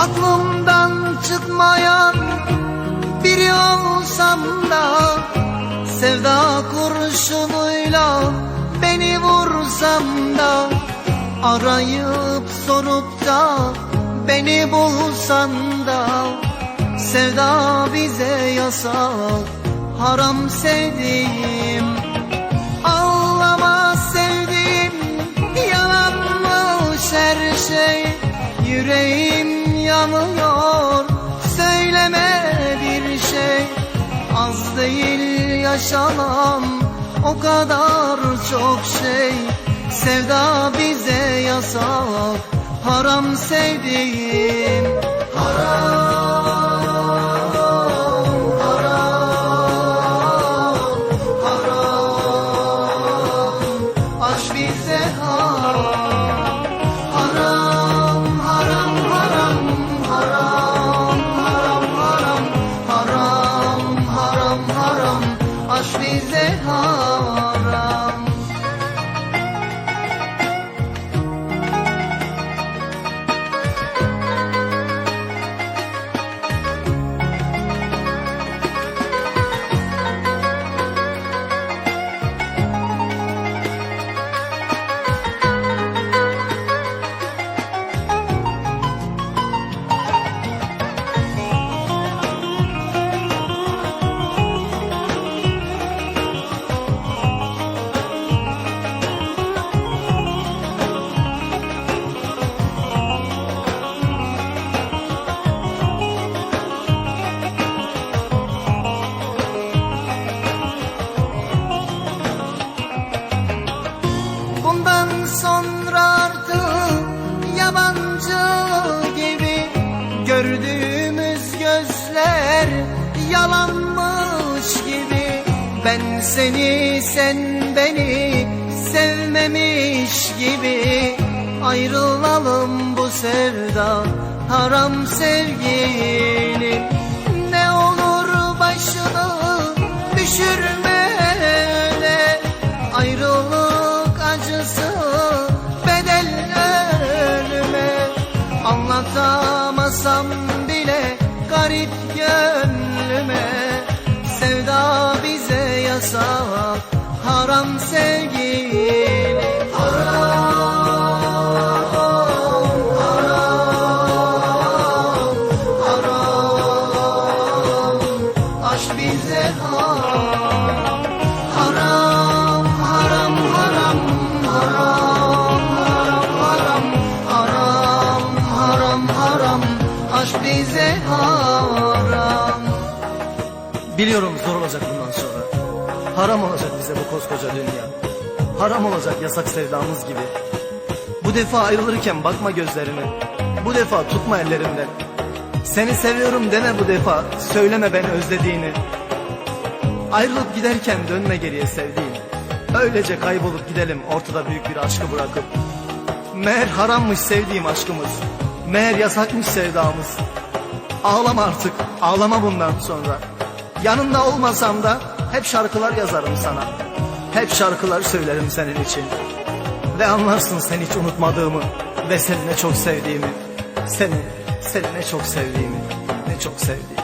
Aklımdan çıkmayan biri olsam da Sevda kurşunuyla beni vursam da Arayıp sorup da beni bulsan da Sevda bize yasak haram sevdiğim yanıyor söyleme bir şey Az değil yaşanan o kadar çok şey Sevda bize yasak. Haram sevdiğim Haram Aşk bize haram sonra artık yabancı gibi Gördüğümüz gözler yalanmış gibi. Ben seni sen beni sevmemiş gibi Ayrılalım bu sevda haram sevgilim yasak haram haram Biliyorum zor olacak sonra. Haram olacak bize bu koskoca dünya. Haram olacak yasak sevdamız gibi. Bu defa ayrılırken bakma gözlerime. Bu defa tutma ellerimden. Seni seviyorum deme bu defa. Söyleme beni özlediğini. Ayrılıp giderken dönme geriye sevdiğim. Öylece kaybolup gidelim ortada büyük bir aşkı bırakıp. Meğer harammış sevdiğim aşkımız. Meğer yasakmış sevdamız. Ağlama artık, ağlama bundan sonra. Yanında olmasam da hep şarkılar yazarım sana. Hep şarkılar söylerim senin için. Ve anlarsın seni hiç unutmadığımı ve seni ne çok sevdiğimi. Seni, seni ne çok sevdiğimi, ne çok sevdiğimi.